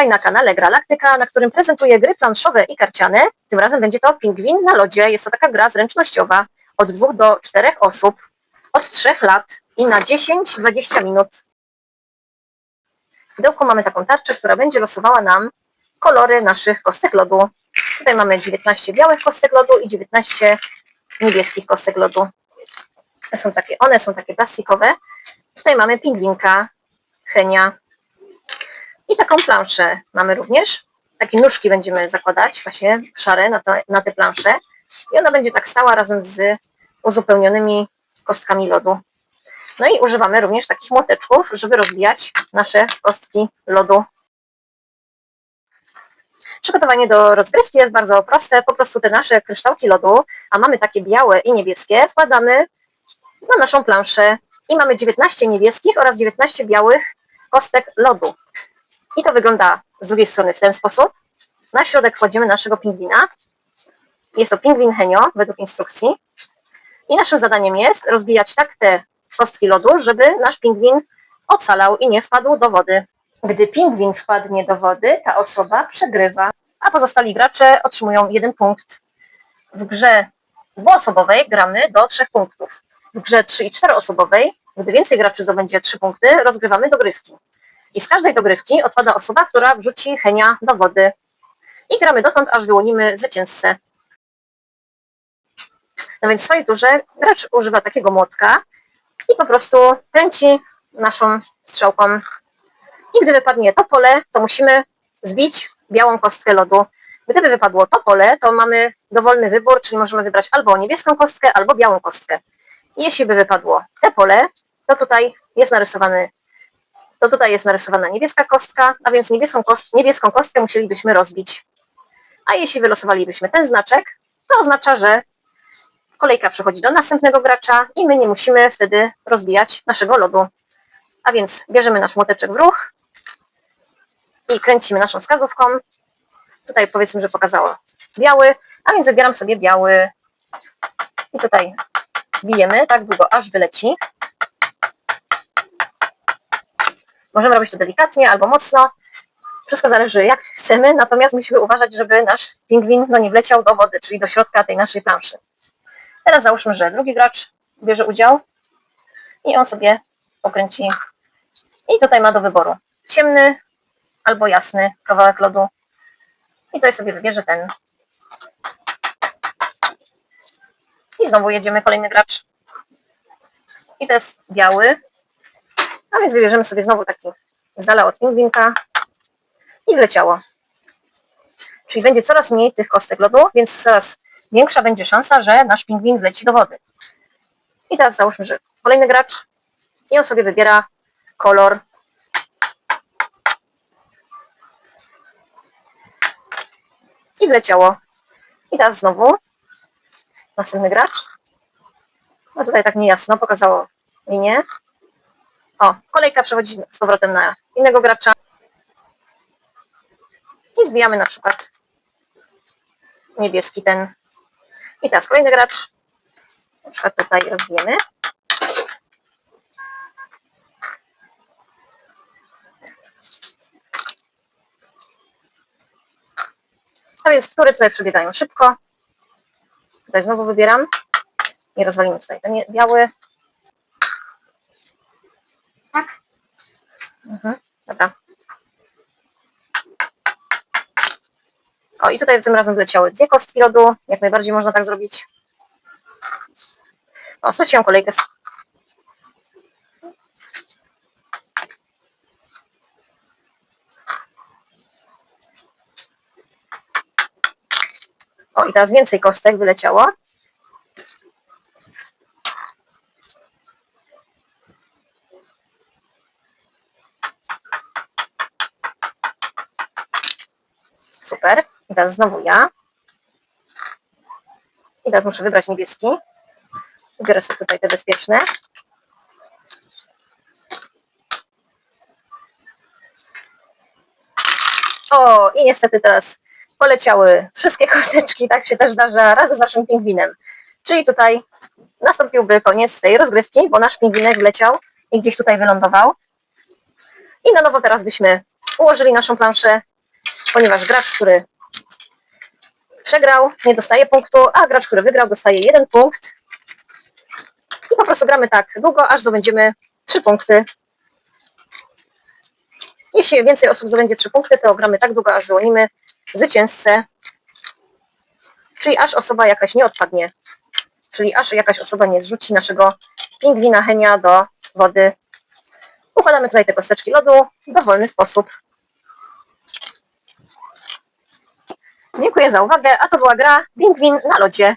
Witaj na kanale Gralaktyka, na którym prezentuję gry planszowe i karciane. Tym razem będzie to Pingwin na lodzie. Jest to taka gra zręcznościowa od 2 do 4 osób, od 3 lat i na 10-20 minut. W pudełku mamy taką tarczę, która będzie losowała nam kolory naszych kostek lodu. Tutaj mamy 19 białych kostek lodu i 19 niebieskich kostek lodu. Są takie, one są takie plastikowe. Tutaj mamy pingwinka, Henia, i taką planszę mamy również. Takie nóżki będziemy zakładać, właśnie szare na, to, na te plansze. I ona będzie tak stała razem z uzupełnionymi kostkami lodu. No i używamy również takich młoteczków, żeby rozbijać nasze kostki lodu. Przygotowanie do rozgrywki jest bardzo proste. Po prostu te nasze kryształki lodu, a mamy takie białe i niebieskie, wkładamy na naszą planszę i mamy 19 niebieskich oraz 19 białych kostek lodu. I to wygląda z drugiej strony w ten sposób. Na środek kładziemy naszego pingwina. Jest to pingwin Henio według instrukcji. I naszym zadaniem jest rozbijać tak te kostki lodu, żeby nasz pingwin ocalał i nie wpadł do wody. Gdy pingwin wpadnie do wody, ta osoba przegrywa, a pozostali gracze otrzymują jeden punkt. W grze dwuosobowej gramy do trzech punktów. W grze 3 i 4 osobowej, gdy więcej graczy zdobędzie 3 punkty, rozgrywamy dogrywki. I z każdej dogrywki odpada osoba, która wrzuci Henia do wody. I gramy dotąd, aż wyłonimy zwycięzcę. No więc w swojej turze gracz używa takiego młotka i po prostu kręci naszą strzałką. I gdy wypadnie to pole, to musimy zbić białą kostkę lodu. Gdyby wypadło to pole, to mamy dowolny wybór, czyli możemy wybrać albo niebieską kostkę, albo białą kostkę. I jeśli by wypadło te pole, to tutaj jest narysowany to tutaj jest narysowana niebieska kostka, a więc niebieską, kost niebieską kostkę musielibyśmy rozbić. A jeśli wylosowalibyśmy ten znaczek, to oznacza, że kolejka przechodzi do następnego gracza i my nie musimy wtedy rozbijać naszego lodu. A więc bierzemy nasz młoteczek w ruch i kręcimy naszą wskazówką. Tutaj powiedzmy, że pokazało biały, a więc wybieram sobie biały i tutaj bijemy tak długo, aż wyleci. Możemy robić to delikatnie albo mocno. Wszystko zależy jak chcemy, natomiast musimy uważać, żeby nasz pingwin no, nie wleciał do wody, czyli do środka tej naszej planszy. Teraz załóżmy, że drugi gracz bierze udział i on sobie pokręci. I tutaj ma do wyboru ciemny albo jasny kawałek lodu. I tutaj sobie wybierze ten. I znowu jedziemy kolejny gracz. I to jest biały, a więc wybierzemy sobie znowu taki z dala od pingwinka i wleciało. Czyli będzie coraz mniej tych kostek lodu, więc coraz większa będzie szansa, że nasz pingwin wleci do wody. I teraz załóżmy, że kolejny gracz i on sobie wybiera kolor i wleciało. I teraz znowu następny gracz. No tutaj tak niejasno pokazało linię. O, kolejka przechodzi z powrotem na innego gracza. I zbijamy na przykład niebieski ten. I teraz kolejny gracz. Na przykład tutaj rozbijemy. A więc tury tutaj przebiegają szybko. Tutaj znowu wybieram. I rozwalimy tutaj ten biały. Tak? Mhm, dobra. O, i tutaj tym razem wleciały dwie kostki lodu. Jak najbardziej można tak zrobić. O, straciłam kolejkę. O, i teraz więcej kostek wyleciało. Super. I teraz znowu ja. I teraz muszę wybrać niebieski. Biorę sobie tutaj te bezpieczne. O, i niestety teraz poleciały wszystkie kosteczki, tak się też zdarza, razem z naszym pingwinem. Czyli tutaj nastąpiłby koniec tej rozgrywki, bo nasz pingwinek wleciał i gdzieś tutaj wylądował. I na nowo teraz byśmy ułożyli naszą planszę ponieważ gracz, który przegrał, nie dostaje punktu, a gracz, który wygrał, dostaje jeden punkt. I po prostu gramy tak długo, aż zdobędziemy trzy punkty. Jeśli więcej osób zdobędzie trzy punkty, to gramy tak długo, aż wyłonimy zwycięzcę. Czyli aż osoba jakaś nie odpadnie. Czyli aż jakaś osoba nie zrzuci naszego pingwina Henia do wody. Układamy tutaj te kosteczki lodu w dowolny sposób. Dziękuję za uwagę, a to była gra Pingwin na lodzie.